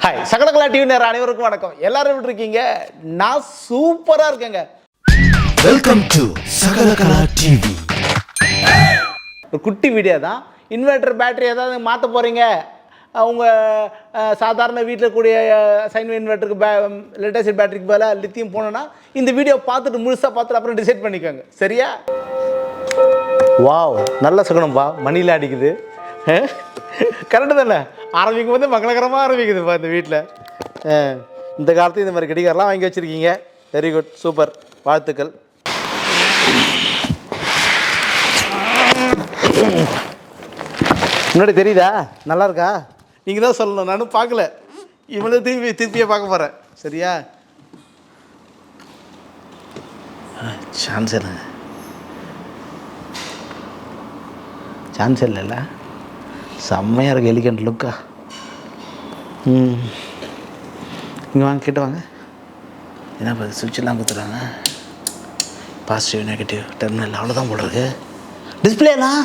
Hi சகலகலா TV நேரம் அனைவருக்கும் வணக்கம். எல்லாரும் எப்படி இருக்கீங்க? நான் சூப்பரா இருக்கேங்க. வெல்கம் டு சகலகலா டிவி ஒரு குட்டி வீடியோ தான். இன்வெர்டர் பேட்டரி ஏதாவது மாற்ற போகிறீங்க அஹ், சாதாரண வீட்டில் கூடிய சைன் இன்வெர்ட்டருக்கு பே லேட்டஸ்ட் பேட்டரிக்கு பதிலாக லித்தியம் போனோன்னா இந்த வீடியோ பார்த்துட்டு முழுசாக பார்த்துட்டு அப்புறம் டிசைட் பண்ணிக்கோங்க. சரியா? வாவ் நல்ல சுகணம்பா மணியில் அடிக்குது. கரெக்டு தானே? ஆரம்பிக்கும் போது மங்களகரமாக ஆரம்பிக்குதுப்பா இந்த வீட்டில் இந்த காலத்து இந்த மாதிரி கடிகாரெலாம் வாங்கி வச்சுருக்கீங்க. வெரி குட் சூப்பர் வாழ்த்துக்கள். முன்னாடி தெரியுதா? நல்லா இருக்கா? நீங்கள் தான் சொல்லணும். நானும் பார்க்கல. இவனை திருப்பி திருப்பியே பார்க்க போகிறேன் சரியா? சான்ஸ் இல்லைங்க சான்ஸ் இல்லைல்ல செம்மையாக இருக்குது எலிகண்ட் லுக்கா ம். இங்கே வாங்க கிட்ட வாங்க. என்ன பார்த்து சுவிட்செல்லாம் கொடுத்துறாங்க பாசிட்டிவ் நெகட்டிவ் டெர்மினல் அவ்வளோதான் போல இருக்கு. டிஸ்பிளேலாம்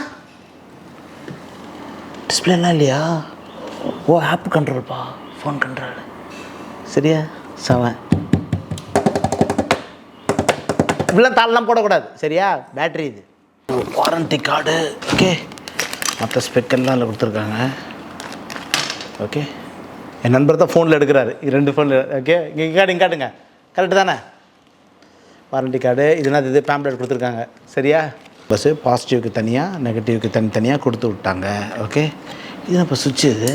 டிஸ்பிளேலாம் இல்லையா? ஓ ஆப் கண்ட்ரோல்ப்பா ஃபோன் கண்ட்ரோல் சரியா? செவன் இப்படிலாம் தாளெலாம் போடக்கூடாது. சரியா? பேட்ரி இது. வாரண்டி கார்டு ஓகே மற்ற ஸ்பெக்கெல்லாம் அதில் கொடுத்துருக்காங்க. ஓகே என் நண்பர் தான் ஃபோனில் எடுக்கிறாரு. ரெண்டு ஃபோனில் ஓகே இங்கே காடு இங்கே காட்டுங்க. கரெக்டு தானே? வாரண்டி கார்டு இதெல்லாம் இது பேம்ப்ளெட் கொடுத்துருக்காங்க. சரியா? பஸ்ஸு பாசிட்டிவ்க்கு தனியாக நெகட்டிவ்க்கு தனித்தனியாக கொடுத்து விட்டாங்க. ஓகே இது இப்போ சுவிட்ச் இது?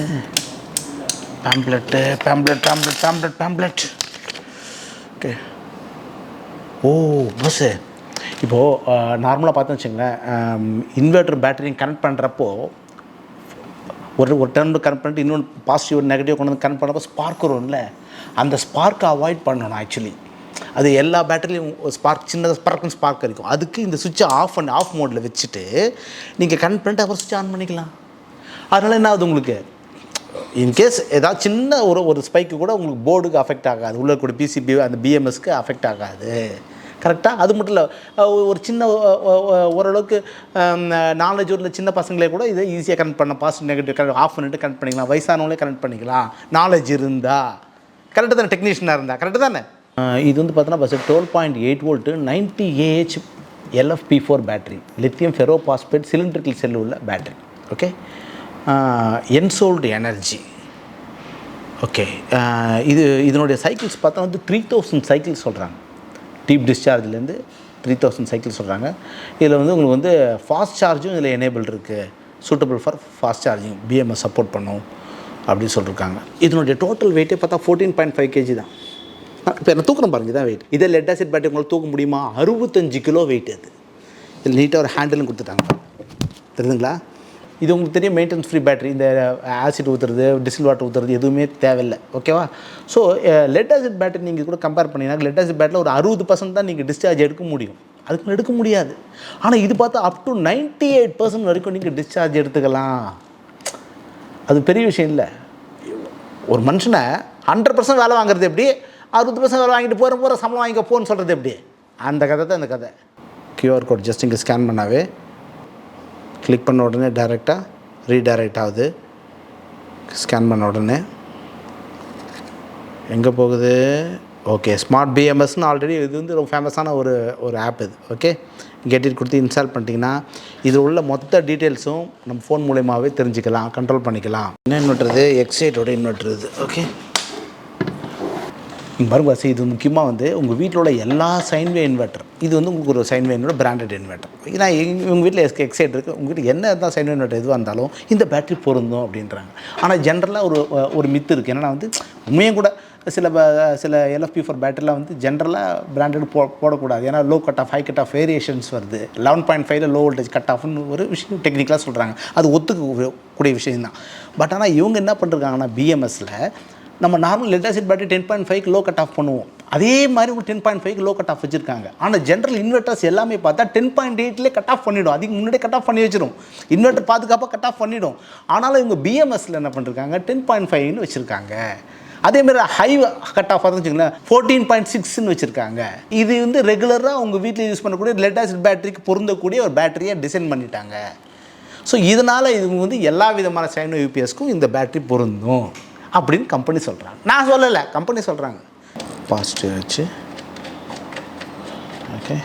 Pamphlet pamphlet pamphlet pamphlet pamphlet okay ஓ பஸ்ஸு இப்போது நார்மலாக பார்த்தோன்னு வச்சுங்களேன் இன்வெர்ட்டர் பேட்டரியும் கனெக்ட் பண்ணுறப்போ ஒரு ஒரு டர்ன் கனெக்ட் பண்ணிட்டு இன்னொன்று பாசிட்டிவ் நெகட்டிவ் கொண்டு வந்து கனெக்ட் பண்ணுறப்போ ஸ்பார்க் வரும்ல அந்த ஸ்பார்க்கை அவாய்ட் பண்ணணும் ஆக்சுவலி அது எல்லா பேட்டரிலையும் ஸ்பார்க் சின்னதாக ஸ்பார்க்குன்னு ஸ்பார்க் இருக்கும் அதுக்கு இந்த சுவிட்சை ஆஃப் பண்ணி ஆஃப் மோடில் வச்சுட்டு நீங்கள் கனெக்ட் பண்ணிட்டு அப்புறம் சுவிட்ச் ஆன் பண்ணிக்கலாம். அதனால் என்ன ஆகுது உங்களுக்கு? இன்கேஸ் ஏதாவது சின்ன ஒரு ஒரு ஸ்பைக்கு கூட உங்களுக்கு போர்டுக்கு அஃபெக்ட் ஆகாது. உள்ள கூட பிசிபி அந்த பிஎம்எஸ்க்கு அஃபெக்ட் ஆகாது. கரெக்டாக அது மட்டும் இல்லை ஒரு சின்ன ஓரளவுக்கு நாலேஜ் உள்ள சின்ன பசங்களே கூட இதை ஈஸியாக கனெக்ட் பண்ண பாசிட்டிவ் நெகட்டிவ் கனெக்ட் ஆஃப் பண்ணிட்டு கனெக்ட் பண்ணிக்கலாம். வயசானவங்களே கனெக்ட் பண்ணிக்கலாம். நாலேஜ் இருந்தால் கரெக்டாக தானே? டெக்னீஷியனாக இருந்தால் கரெக்டாக தானே? இது வந்து பார்த்தோன்னா bus twelve point eight volt ninety AH LFP four battery lithium ferro phosphate cylindrical cell உள்ள பேட்டரி ஓகே என்சோல்டு எனர்ஜி ஓகே இது இதனுடைய சைக்கிள்ஸ் பார்த்தா வந்து த்ரீ தௌசண்ட் சைக்கிள்ஸ் சொல்கிறாங்க டீப் டிஸ்சார்ஜ்லேருந்து த்ரீ தௌசண்ட் சைக்கிள் சொல்கிறாங்க இதில் வந்து உங்களுக்கு வந்து ஃபாஸ்ட் சார்ஜும் இதில் எனேபிள் இருக்குது suitable for fast charging BMS support பண்ணும் அப்படின்னு சொல்லியிருக்காங்க இதனுடைய டோட்டல் வெயிட்டே பார்த்தா ஃபோர்டீன் பாயிண்ட் ஃபைவ் கேஜி தான். இப்போ என்ன தூக்குறேன் பாருங்க இதான் வெயிட் இதே லெட் ஆசிட் பேட்டரி உங்களால் தூக்க முடியுமா? அறுபத்தஞ்சு கிலோ வெயிட் அது. இதில் நீட்டாக ஒரு ஹேண்டிலும் கொடுத்துட்டாங்க. தெரியுதுங்களா? இது உங்களுக்கு தெரியும் மெயின்டெனன்ஸ் ஃப்ரீ பேட்டரி இந்த ஆசிட் ஊற்றுறது டிசில் வாட்டர் ஊற்றுறது எதுவுமே தேவையில்லை. ஓகேவா ஸோ லெட் ஆசிட் பேட்டரி நீங்கள் கூட கம்பேர் பண்ணிங்கன்னா லெட் ஆசிட் பேட்டரியில் ஒரு அறுபது பர்சன்ட் தான் நீங்கள் டிஸ்சார்ஜ் எடுக்க முடியும். அதுக்கு எடுக்க முடியாது. ஆனால் இது பார்த்தா up to ninety eight percent வரைக்கும் நீங்கள் டிஸ்சார்ஜ் எடுத்துக்கலாம். அது பெரிய விஷயம் இல்லை. ஒரு மனுஷனை ஹண்ட்ரட் பர்சன்ட் வேலை வாங்குறது எப்படி? அறுபது பர்சன்ட் வேலை வாங்கிட்டு போகிற போகிற சம்பளம் வாங்கிக்க போன்னு சொல்கிறது எப்படி? அந்த கதை தான் இந்த கதை. க்யூஆர் கோட் ஜஸ்ட் இங்கே ஸ்கேன் பண்ணாவே கிளிக் பண்ண உடனே டைரெக்டாக ரீடைரக்ட் ஆகுது. ஸ்கேன் பண்ண உடனே. எங்கே போகுது? ஓகே ஸ்மார்ட் பிஎம்எஸ்னு ஆல்ரெடி இது வந்து ரொம்ப ஃபேமஸான ஒரு ஒரு ஆப் இது. ஓகே கெட் இட் கொடுத்து இன்ஸ்டால் பண்ணிட்டீங்கன்னா இது உள்ள மொத்த டீட்டெயில்ஸும் நம்ம ஃபோன் மூலயமாவே தெரிஞ்சுக்கலாம் கண்ட்ரோல் பண்ணிக்கலாம். என்ன இன்வெர்ட்ரு எக்ஸைட்டோட இன்வெர்ட்ரு இது. ஓகே இங்கே பாருங்க சார் இது முக்கியமாக வந்து உங்கள் வீட்டில் உள்ள எல்லா சைன்வே இன்வெர்ட்டர் இது வந்து உங்களுக்கு ஒரு சைன்வேனோட பிராண்டட் இன்வெர்ட்டர் ஏன்னா எங்கள் உங்கள் வீட்டில் எஸ்கே எக்ஸைட் இருக்குது உங்கள் வீட்டில் என்ன இருந்தால் சைன்வே இன்வெர்ட்டர் எதுவாக இருந்தாலும் இந்த பேட்டரி பொருந்தும் அப்படின்றாங்க. ஆனால் ஜென்ரலாக ஒரு ஒரு மித்து இருக்குது என்னென்னா வந்து உண்மையும் கூட சில ப- சில எல்எஃப்பி ஃபார் பேட்டரிலாம் வந்து ஜென்ரலாக பிராண்டட் போ போடக்கூடாது. ஏன்னா low cut off high cut off variations வருது. லெவன் பாயிண்ட் ஃபைவ்ல லோ வோல்டேஜ் கட் ஆஃப்னு ஒரு விஷயம் டெக்னிக்கலாக சொல்கிறாங்க அது ஒத்துக்க கூடிய விஷயம் தான் பட் ஆனால் இவங்க என்ன பண்ணிருக்காங்கன்னா பிஎம்எஸில் நம்ம normal lead acid battery ten point five low cut off பண்ணுவோம். அதே மாதிரி ஒரு ten point five low cut off வச்சிருக்காங்க. ஆனால் ஜென்ரல் இன்வெர்டர்ஸ் எல்லாமே பார்த்தா டென் பாயிண்ட் எயிட்லேயே கட் ஆஃப் பண்ணிடும். அதுக்கு முன்னாடியே கட் ஆஃப் பண்ணி வச்சிடும் இன்வெர்டர் பாதுகாப்பாக கட் ஆஃப் பண்ணிடும். ஆனாலும் இவங்க பிஎம்எஸ்ல என்ன பண்ணிருக்காங்க? டென் பாயிண்ட் ஃபைவ்னு வச்சுருக்காங்க. அதேமாதிரி ஹை கட் ஆஃப் வச்சுங்களேன் ஃபோர்டீன் பாயிண்ட் சிக்ஸ்னு வச்சுருக்காங்க. இது வந்து ரெகுலராக உங்கள் வீட்டில் யூஸ் பண்ணக்கூடிய லெட் ஆசிட் பேட்டரிக்கு பொருந்தக்கூடிய ஒரு பேட்டரியை டிசைன் பண்ணிட்டாங்க. ஸோ இதனால் இது வந்து எல்லா விதமான சைனோ யூபிஎஸ்க்கும் இந்த பேட்டரி பொருந்தும். அப்படின்னு கம்பெனி சொல்கிறாங்க நான் சொல்லலை கம்பெனி சொல்கிறாங்க பாசிட்டிவ் வச்சு. ஓகே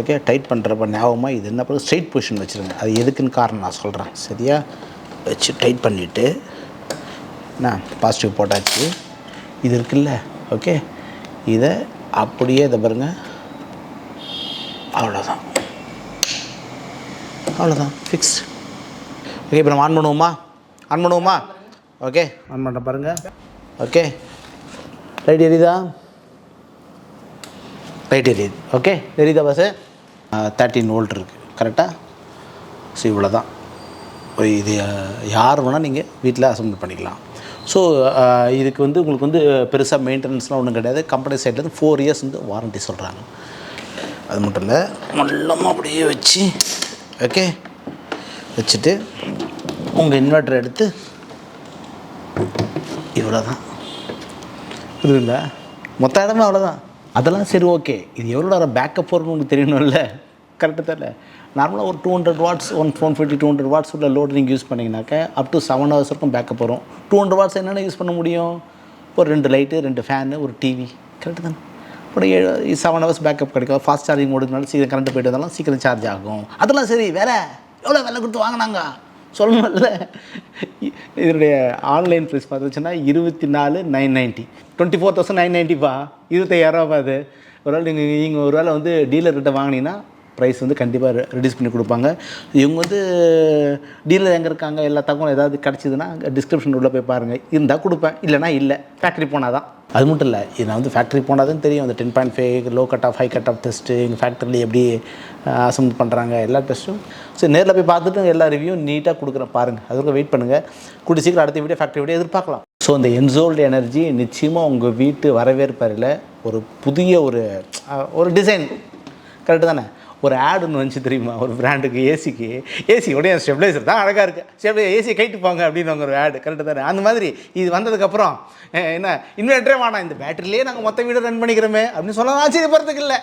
ஓகே டைட் பண்ணுறப்ப ஞாபகமாக இது என்ன பண்ணுறது ஸ்ட்ரெயிட் பொசிஷன் வச்சுருங்க. அது எதுக்குன்னு காரணம் நான் சொல்கிறேன் சரியா? வச்சு டைட் பண்ணிவிட்டு நான் பாசிட்டிவ் போட்டாச்சு. இது இருக்குல்ல ஓகே இதை அப்படியே இதை பாருங்க. அவ்வளோதான் அவ்வளோதான் ஃபிக்ஸ் ஓகே இப்போ நம்ம ஆன் பண்ணுவோமா? ஆன் பண்ணுவோமா? ஓகே. ஆன் பண்ணுற பாருங்கள் ஓகே. லைட் எரியுதா? லைட் எரியுது. ஓகே. எரியுதா பஸ்ஸு தேர்ட்டின் வோல்ட் இருக்குது கரெக்டாக ஸோ இவ்வளோ தான் இது யார் வேணால் நீங்கள் வீட்டில் அசம்பிள் பண்ணிக்கலாம். ஸோ இதுக்கு வந்து உங்களுக்கு வந்து பெருசாக மெயின்டெனன்ஸ்லாம் ஒன்றும் கிடையாது. கம்பெனி சைட்லேருந்து ஃபோர் இயர்ஸ் வந்து வாரண்ட்டி சொல்கிறாங்க அது மட்டும் இல்லை மொல்லமாக அப்படியே வச்சு ஓகே வச்சுட்டு உங்கள் இன்வெர்ட்டர் எடுத்து இவ்வளோ தான் புரியுதுங்களா? மொத்த இடமும் அவ்வளோதான் அதெல்லாம் சரி ஓகே. இது எவ்வளோ நேரம் பேக்கப் வரும்னு உங்களுக்கு தெரியணும்ல? கரெக்டாக தெரியல நார்மலாக ஒரு two hundred watts one phone fifty two hundred watts உள்ள லோடு நீங்கள் யூஸ் பண்ணிங்கனாக்க அப் டு செவன் ஹவர்ஸ் வரைக்கும் பேக்கப் வரும். டூ ஹண்ட்ரட் வாட்ஸ் என்னென்ன யூஸ் பண்ண முடியும்? ஒரு ரெண்டு லைட்டு ரெண்டு ஃபேனு ஒரு டிவி கரெக்டு தானே? அப்புறம் ஏழு செவன் ஹவர்ஸ் பேக்கப் கிடைக்கும். ஃபாஸ்ட் சார்ஜிங் ஓடுனாலும் சீக்கிரம் கரண்ட் போயிட்டு வந்தாலும் சீக்கிரம் சார்ஜ் ஆகும். அதெல்லாம் சரி வேற எவ்வளோ விலை கொடுத்து வாங்கினாங்க? சொல்லணும்ல. இதனுடைய ஆன்லைன் ப்ரைஸ் பார்த்துச்சுன்னா இருபத்தி நாலு nine ninety twenty four thousand nine நைன்ட்டிப்பா இருபத்தையாயிரரூபா அது ஒரு வேளை நீங்கள் நீங்கள் ஒரு வேளை வந்து டீலர்கிட்ட வாங்கினீங்கன்னா ப்ரைஸ் வந்து கண்டிப்பாக ரெடியூஸ் பண்ணி கொடுப்பாங்க. இவங்க வந்து டீலர் எங்கே இருக்காங்க எல்லா தகவலும் ஏதாவது கிடச்சிதுன்னா டிஸ்கிரிப்ஷன் உள்ளே போய் பாருங்கள் இருந்தால் கொடுப்பேன். இல்லைனா இல்லை. ஃபேக்ட்ரி போனால் தான் அது மட்டும் இல்லை இது நான் வந்து ஃபேக்ட்ரி போனால் தான் தெரியும். அந்த ten point five low cut off high cut off test எங்கள் ஃபேக்ட்ரியில் எப்படி அசம்பிள் பண்ணுறாங்க எல்லா டெஸ்ட்டும் ஸோ நேரில் போய் பார்த்துட்டு எல்லா ரிவ்யூவும் நீட்டாக கொடுக்குறேன் பாருங்கள் அதுக்கு வெயிட் பண்ணுங்கள் கூட்டி சீக்கிரம் அடுத்த வீடியோ ஃபேக்ட்ரி வீடியோ எதிர்பார்க்கலாம். ஸோ இந்த என்சோல்டு எனர்ஜி நிச்சயமாக உங்கள் வீட்டு வரவேற்பறையில் ஒரு புதிய ஒரு ஒரு டிசைன் கரெக்டு தானே? ஒரு ஆடு ஒன்று வந்துச்சு தெரியுமா? ஒரு பிராண்டுக்கு ஏசிக்கு. ஏசி உடைய ஸ்டெபிளைசர் தான் அழகாக இருக்குது ஸ்டெபிளை ஏசி கைட்டு போங்க அப்படின்னு ஒரு ஆடு கரெக்டு தானே? அந்த மாதிரி இது வந்ததுக்கப்புறம் என்ன இன்வெர்ட்டரே வேணாம் இந்த பேட்டரியிலே நாங்கள் மொத்த வீடு ரன் பண்ணிக்கிறோமே அப்படின்னு சொல்ல ஆச்சரியப்படுறதுக்கு இல்லை.